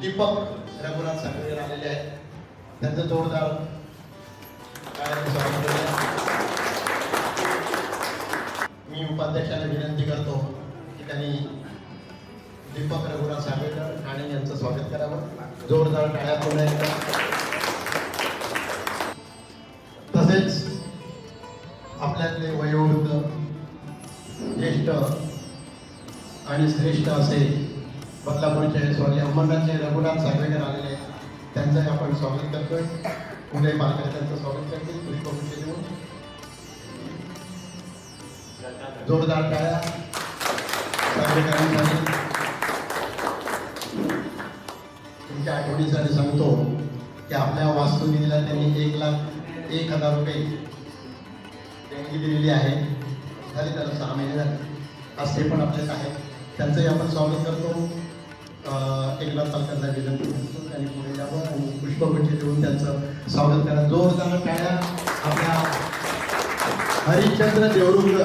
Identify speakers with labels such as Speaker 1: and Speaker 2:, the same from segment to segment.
Speaker 1: दीपक रघुनाथ साखरे आलेले आहेत. त्यांचं जोरदार मी उपाध्यक्षांना विनंती करतो की त्यांनी दीपक रघुनाथ साखरेकर आणि यांचं स्वागत करावं. जोरदार टाळ्या आणि श्रेष्ठ असे बदलापूरचे स्वामी अंबरनाथचे रघुनाथ सागरेकर आलेले त्यांचंही आपण स्वागत करतोय. पुणे पालकर त्यांचं स्वागत करतील पुष्पगुच्छ देऊन. जोरदार टाळ्या. सागरेकरांसाठी तुमच्या आठवणीसाठी सांगतो की आपल्या वास्तुनिधीला त्यांनी एक लाख एक हजार रुपये देणगी दिलेली आहे. झाले त्याला सहा महिने झाले. असे पण आपल्यात आहेत. त्यांचंही आपण स्वागत करतो. अं, एकनाथ पालकांना विनंती करतो त्यांनी पुढे यावं. आणि पुष्पगुच्छ देऊन त्यांचं स्वागत करा. जोरदार टाळ्या आपल्या हरिश्चंद्र देवरुंग.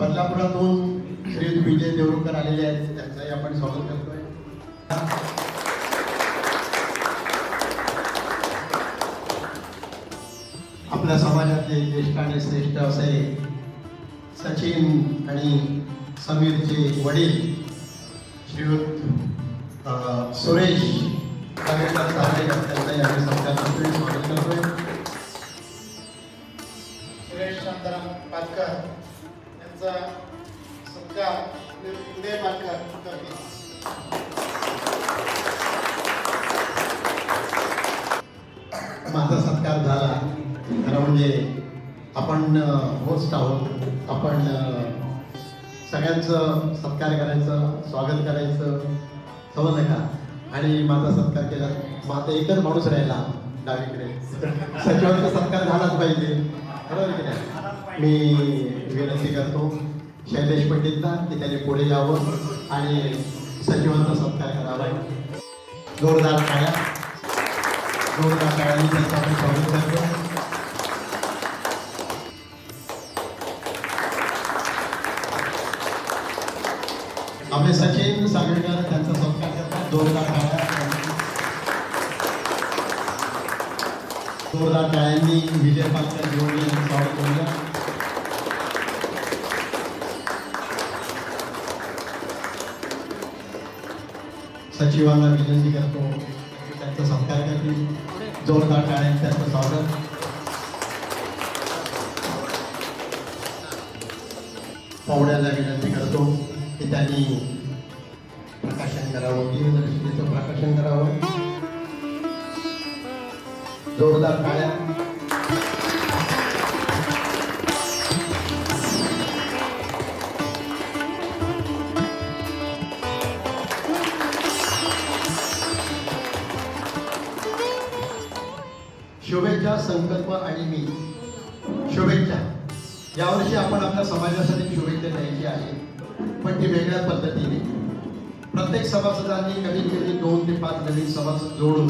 Speaker 1: बदलापुरातून श्री विजय देवरुंकर आलेले आहेत. त्यांचंही आपण स्वागत करतोय. आपल्या समाजातले ज्येष्ठ आणि श्रेष्ठ असे सचिन आणि समीरचे वडील श्रीयुत सुरेश त्यांचाही आम्ही सत्कार स्वागत करतोय.
Speaker 2: सुरेश शांताराम पालकर यांचा सत्कार उदय करतील
Speaker 1: माझा आपण होस्ट आहोत. आपण सगळ्यांचं सत्कार करायचं स्वागत करायचं. समजलं का? आणि माझा सत्कार केला. माझा एकच माणूस राहिला डावीकडे. सचिवांचा सत्कार झालाच पाहिजे. बरोबर की नाही? मी विनंती करतो शैलेश पंडितला की त्याने पुढे यावं आणि सचिवांचा सत्कार करावा. जोरदार टाळ्या जोरदार टाळ्यांनी आपण स्वागत करतो आम्ही सचिन सागरकर त्यांचा सत्कार करतात जोरदार टाळ्या. जोरदार टाळ्यांनी विजय पालकर जोडले यांचं स्वागत करूया सचिवांना विनंती करतो त्यांचा सत्कार करतील. जोरदार टाळ्यांनी त्यांचं स्वागत. पाहुण्याला विनंती करतो. त्यांनी प्रकाशन करावं दिनदर्शनीचं प्रकाशन करावं. जोरदार काळ्या शुभेच्छा संकल्प आणि मी. शुभेच्छा. यावर्षी आपण आपल्या समाजासाठी शुभेच्छा द्यायची आहे. पण ती वेगळ्या पद्धतीने. प्रत्येक सभासदांनी कमीत कमी दोन ते पाच नवीन सभासद जोडून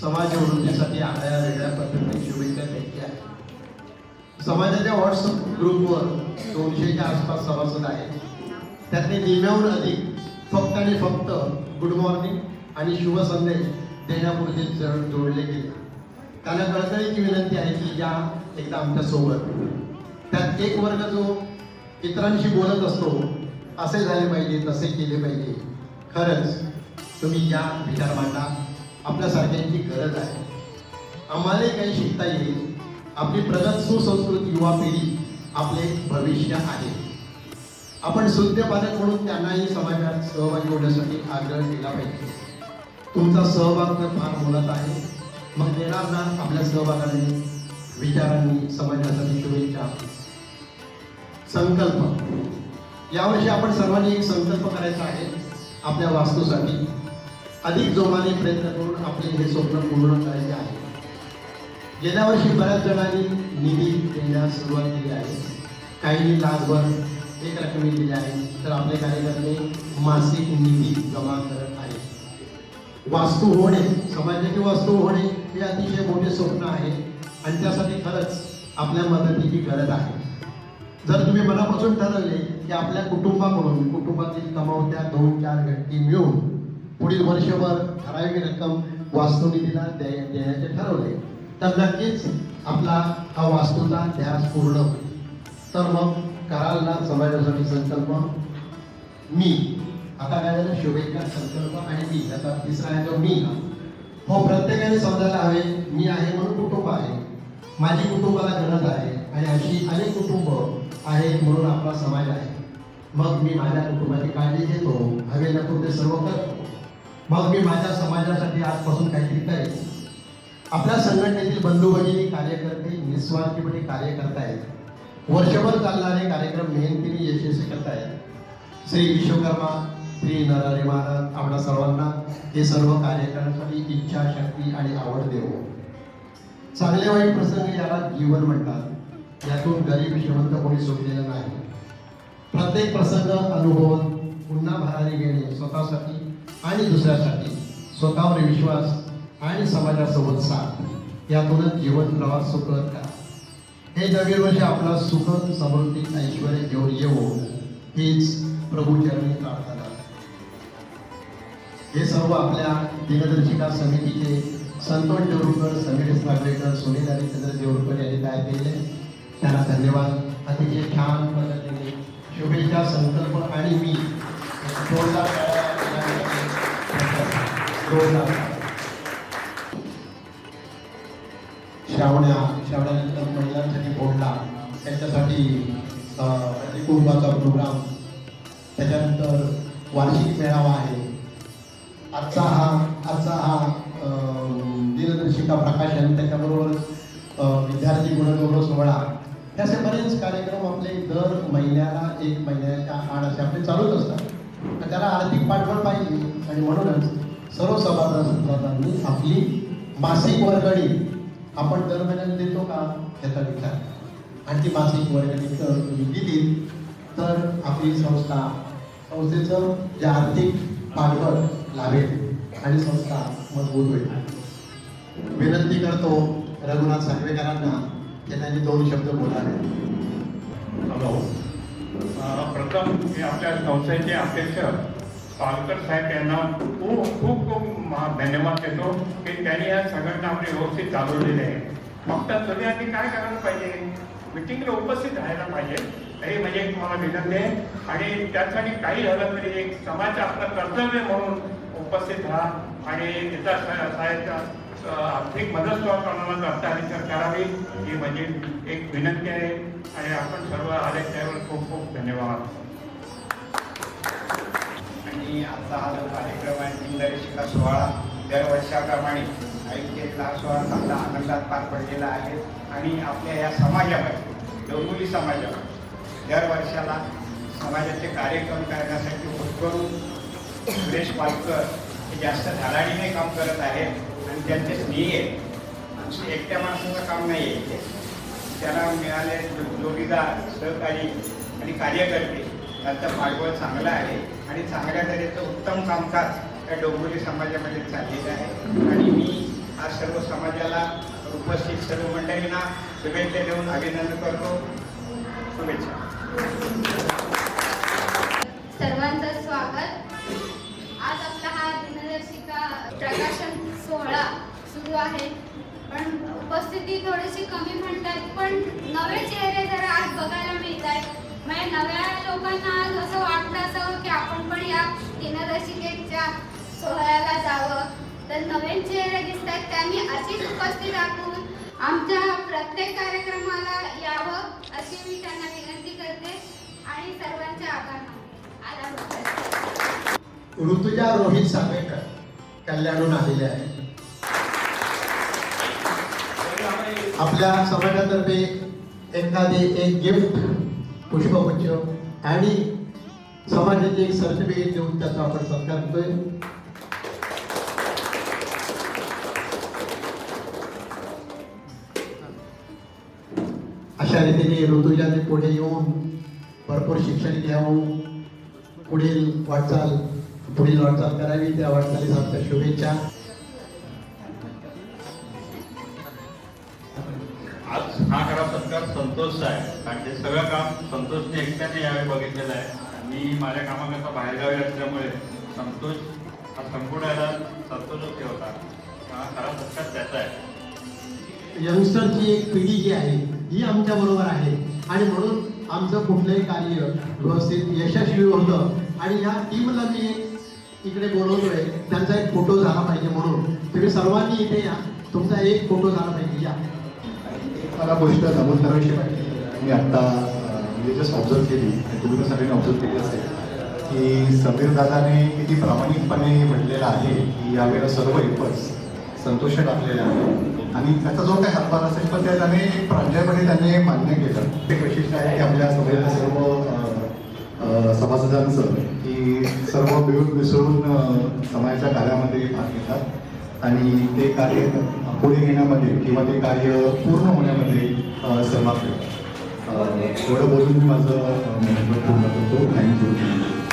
Speaker 1: समाज निवडणुकीसाठी आणाया वेगळ्या पद्धतीने शुभेच्छा द्यायच्या समाजाच्या व्हॉट्सअप ग्रुपवर दोनशेच्या आसपास सभासद आहेत. त्यातले निम्याहून अधिक फक्त आणि फक्त गुड मॉर्निंग आणि शुभ संदेश देण्यापुरते चरण जोडले गेले. त्यांना कळकळीची विनंती आहे की या एकदा आमच्यासोबत त्यात एक वर्ग जो इतरांशी बोलत असतो असे झाले पाहिजे तसे केले पाहिजे. खरंच तुम्ही या विचार मांडा. आपल्यासारख्यांची गरज आहे. आम्हालाही काही शिकता येईल. आपली प्रगत सुसंस्कृत युवा पिढी आपले भविष्य आहे. आपण शुद्ध पालक म्हणून त्यांनाही समाजात सहभागी होण्यासाठी आग्रह केला पाहिजे. तुमचा सहभाग तर फार बोलत आहे. मग देणार ना आपल्या सहभागाने? विचारांनी समाजासाठी शुभेच्छा. संकल्प. यावर्षी आपण सर्वांनी एक संकल्प करायचा आहे आपल्या वास्तूसाठी. अधिक जोमाने प्रयत्न करून आपले हे स्वप्न पूर्ण करायचे आहे. गेल्या वर्षी बऱ्याच जणांनी निधी देण्यास सुरुवात केली आहे. काहींनी लाखभर एक रकमी दिली आहे. तर आपले कार्यकर्ते मासिक निधी जमा करत आहेत. वास्तू होणे समाजाची वास्तू होणे हे अतिशय मोठे स्वप्न आहे. आणि त्यासाठी खरंच आपल्या मदतीची गरज आहे. जर तुम्ही मनापासून ठरवले की आपल्या कुटुंबाकडून कुटुंबातील कमावत्या दोन चार व्यक्ती मिळून पुढील वर्षभर ठराविक रक्कम वास्तुनिधीला द्या- देण्याचे ठरवले तर नक्कीच आपला हा वास्तूचा ध्यास पूर्ण होईल. तर मग कराल ना समाजासाठी संकल्प? मी. आता काय झालं? शुभेच्छा संकल्प आणि मी. याचा तिसरा आहे तो मी. हो प्रत्येकाने समजायला हवे मी आहे म्हणून कुटुंब आहे. माझी कुटुंबाला गरज आहे. आणि अशी अनेक कुटुंब आहेत म्हणून आपला समाज आहे. मग मी माझ्या कुटुंबाची काळजी घेतो. हवे नको ते सर्व करतो मग मी माझ्या समाजासाठी आजपासून काहीतरी करेन. आपल्या संघटनेतील बंधू भगिनी कार्यकर्ते निस्वार्थीपणे कार्य करतायत. वर्षभर चालणारे कार्यक्रम मेहनतीने यशस्वी करतायत. श्री विश्वकर्मा श्री नरहरी महाराज आपल्या सर्वांना हे सर्व कार्य करण्यासाठी इच्छा शक्ती आणि आवड देवो. चांगले वाईट प्रसंग याला जीवन म्हणतात. यातून गरीब श्रीमंत कोणी सुटलेलं नाही. प्रत्येक प्रसंग अनुभवून पुन्हा भरारी घेणे स्वतःसाठी आणि दुसऱ्यासाठी स्वतःवर विश्वास आणि समाजासोबत साथ. यातूनच जीवन प्रवास सुखद करा. हे नवीन वर्ष आपला सुख समृद्धी ऐश्वर घेऊन येवो हीच प्रभूचरणी प्रार्थना. हे सर्व आपल्या दिनदर्शिका समितीचे संतोष देवरुकर समीर नागवेकर सुनील हरिचंद्र देवरुकर यांनी तयार केले त्यांना धन्यवाद. अतिशय छान पद्धतीने शुभेच्छा संकल्प आणि मी श्रावण्या श्रावण्यानंतर महिलांसाठी बोलला. त्यांच्यासाठी कुटुंबाचा प्रोग्राम महिन्याला एक महिन्याच्या आड असे आपले चालूच असतात. तर त्याला आर्थिक पाठबळ पाहिजे आणि म्हणूनच सर्व सभासदांनी आपली मासिक वर्गणी आपण दर महिन्याला देतो का? याचा विचार. आणि ती मासिक वर्गणी जर तुम्ही दिली तर आपली संस्था संस्थेचं जे आर्थिक पाठबळ लाभेल आणि संस्था मजबूत होईल. विनंती करतो रघुनाथ साखरेकरांना की त्यांनी दोन शब्द बोलावे
Speaker 3: हॅलो प्रथम मी आपल्या संस्थेचे अध्यक्ष पालकर साहेब यांना खूप खूप खूप धन्यवाद देतो की त्यांनी या संघटना आपली व्यवस्थित चालवलेली आहे. फक्त सगळ्यांनी काय करायला पाहिजे? मिटिंगला उपस्थित राहायला पाहिजे. हे म्हणजे एक मला विनंती आहे. आणि त्यासाठी काही झालं तरी एक समाज आपलं कर्तव्य म्हणून उपस्थित राहा. आणि इतर सा- सहाय्याचा अ, आर्थिक मदत सुद्धा कोणाला करता आली तर करावी ही म्हणजे एक विनंती आहे. आणि आपण सर्व आले त्यावर खूप खूप धन्यवाद.
Speaker 4: आणि आजचा हा जो कार्यक्रम आहे दिनदर्शिका सोहळा दरवर्षाप्रमाणे आयोजित लाख सोहळा चांगला आनंदात पार पडलेला आहे. आणि आपल्या या समाजामध्ये डोंगुली समाजामध्ये दर वर्षाला समाजाचे कार्यक्रम करण्यासाठी उत्करून सुरेश पालकर हे जास्त धडाडीने काम करत आहेत. आणि त्यांचे स्नेही आहे एकट्या माणसाचं काम नाही आहे त्याला मिळाले जोडीदार सहकारी आणि कार्यकर्ते त्यांचं पाठबळ चांगलं आहे आणि चांगल्या तऱ्हेचं उत्तम कामकाज या डोंगरी समाजामध्ये चाललेलं आहे. आणि मी आज सर्व समाजाला उपस्थित सर्व मंडळींना शुभेच्छा देऊन अभिनंदन करतो. शुभेच्छा.
Speaker 5: सर्वांचं स्वागत. आज आपला हा दिनदर्शिका प्रकाशन सुरू आहे. पण उपस्थिती थोडीशी कमी म्हणतात पण नवे चेहरे जरा आज बघायला मिळत आहेत म्हणजे नव्या लोकांना आज असं वाटलं असावं की आपण पण या दिनदर्शिकेच्या सोहळ्याला जावं. तर नवीन चेहरे दिसत आहेत त्यांनी अशीच उपस्थित दाखवून आमच्या प्रत्येक कार्यक्रमाला यावं अशी मी त्यांना विनंती करते. आणि सर्वांचे आभार मानते.
Speaker 1: ऋतुजा रोहित सावेकर कल्याणून आलेले आहेत. आपल्या समाजातर्फे एखादे एक गिफ्ट पुष्पगुच्छ आणि समाजाचे एक सर्टिफिकेट देऊन त्याचा आपण सत्कार करतोय. अशा रीतीने ऋतुजाने पुढे येऊन भरपूर शिक्षण घ्यावं. पुढील वाटचाल पुढील वाटचाल करावी. त्या वाटचालीस आमच्या शुभेच्छा.
Speaker 6: संतोष आहे. आणि ते सगळं काम संतोषने एकट्याने यावेळी बघितलेलं आहे. मी माझ्या कामाकरता बाहेरगावी असल्यामुळे संतोष हा संपूर्ण याला संतोषच ठेवता हा खरा सत्कार त्याचा आहे.
Speaker 1: यंगस्टरची एक पिढी जी आहे ही आमच्या बरोबर आहे. आणि म्हणून आमचं कुठलंही कार्य व्यवस्थित यशस्वी होतं. आणि ह्या टीमला मी इकडे बोलवतोय त्यांचा एक फोटो झाला पाहिजे म्हणून. तुम्ही सर्वांनी इथे या. तुमचा एक फोटो झाला पाहिजे. या.
Speaker 7: मला गोष्ट नमूद करावीशी वाटली मी आत्ता म्हणजे जस्ट ऑब्झर्व केली तुम्ही पण सगळ्यांनी ऑब्झर्व केली असेल की समीर दादाने किती प्रामाणिकपणे म्हटलेलं आहे की यावेळेला सर्व एफर्ट्स संतोष टाकलेले आहे आणि त्याचा जो काही हातभार असेल पण त्या त्याने प्रांजळपणे त्याने मान्य केलं. ते वैशिष्ट्य आहे की आपल्या सभेला सर्व सभासदांचं की सर्व मिळून मिसळून समाजाच्या कार्यामध्ये भाग घेतात. आणि ते कार्य पुढे घेण्यामध्ये किंवा ते कार्य पूर्ण होण्यामध्ये सहभाग एवढं बोलून मी माझं पूर्ण करतो थँक्यू